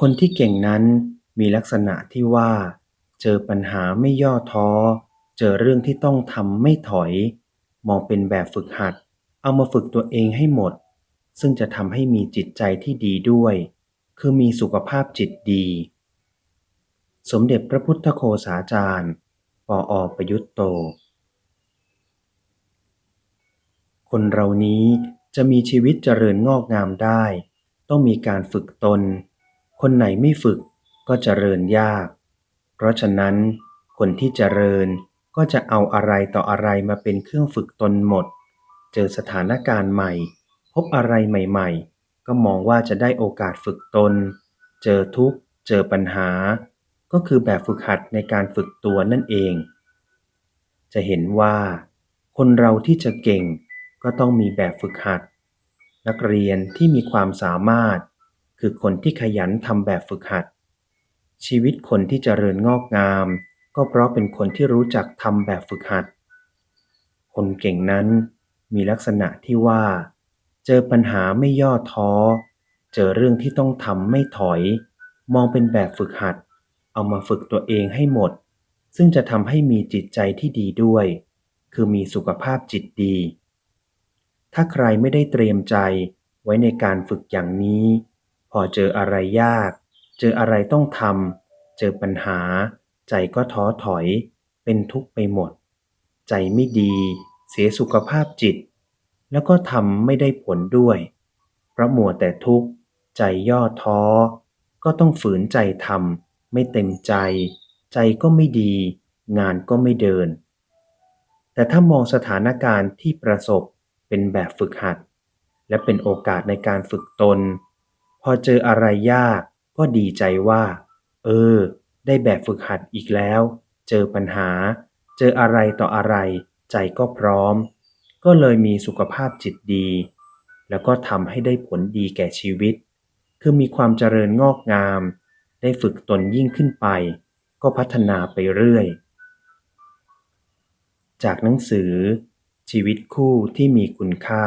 คนที่เก่งนั้นมีลักษณะที่ว่า เจอปัญหาไม่ย่อท้อ เจอเรื่องที่ต้องทำไม่ถอย มองเป็นแบบฝึกหัด เอามาฝึกตัวเองให้หมด ซึ่งจะทำให้มีจิตใจที่ดีด้วย คือมีสุขภาพจิตดี สมเด็จพระพุทธโฆษาจารย์ ปออประยุตโต คนเรานี้จะมีชีวิตเจริญงอกงามได้ ต้องมีการฝึกตน คนไหนไม่ฝึกก็เจริญยาก เพราะฉะนั้น คนที่เจริญก็จะเอาอะไรต่ออะไรมาเป็นเครื่องฝึกตนหมด เจอสถานการณ์ใหม่ พบอะไรใหม่ๆ ก็มองว่าจะได้โอกาสฝึกตน เจอทุกข์ เจอปัญหา ก็คือแบบฝึกหัดในการฝึกตัวนั่นเอง จะเห็นว่า คนเราที่จะเก่งก็ต้องมีแบบฝึกหัด นักเรียนที่มีความสามารถ คือคนที่ขยันทำแบบฝึกหัด ชีวิตคนที่เจริญงอกงาม ก็เพราะเป็นคนที่รู้จักทำแบบฝึกหัด คนเก่งนั้นมีลักษณะที่ว่า เจอปัญหาไม่ย่อท้อ เจอเรื่องที่ต้องทำไม่ถอย มองเป็นแบบฝึกหัด เอามาฝึกตัวเองให้หมด ซึ่งจะทำให้มีจิตใจที่ดีด้วย คือมีสุขภาพจิตดี ถ้าใครไม่ได้เตรียมใจไว้ในการฝึกอย่างนี้ พอเจออะไรยาก เจออะไรต้องทำเจอปัญหา ใจก็ท้อถอย เป็นทุกข์ไปหมด ใจไม่ดี เสียสุขภาพจิต แล้วก็ทำไม่ได้ผลด้วย เพราะมัวแต่ทุกข์ ใจย่อท้อ ก็ต้องฝืนใจทำไม่เต็มใจ ใจก็ไม่ดี งานก็ไม่เดิน แต่ถ้ามองสถานการณ์ที่ประสบเป็นแบบฝึกหัด และเป็นโอกาสในการฝึกตน อเจออะไรยากก็ดีใจว่า เออ ได้แบบฝึกหัดอีกแล้ว เจอปัญหา เจออะไรต่ออะไร ใจก็พร้อม ก็เลยมีสุขภาพจิตดี แล้วก็ทำให้ได้ผลดีแก่ชีวิต คือมีความเจริญงอกงาม ได้ฝึกตนยิ่งขึ้นไป ก็พัฒนาไปเรื่อย จากหนังสือ ชีวิตคู่ที่มีคุณค่า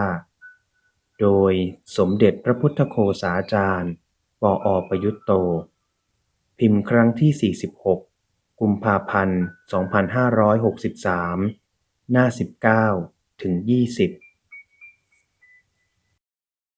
โดยสมเด็จพระพุทธโฆษาจารย์ปออประยุตโต พิมพ์ครั้งที่ 46 กุมภาพันธ์ 2563 หน้า 19 ถึง 20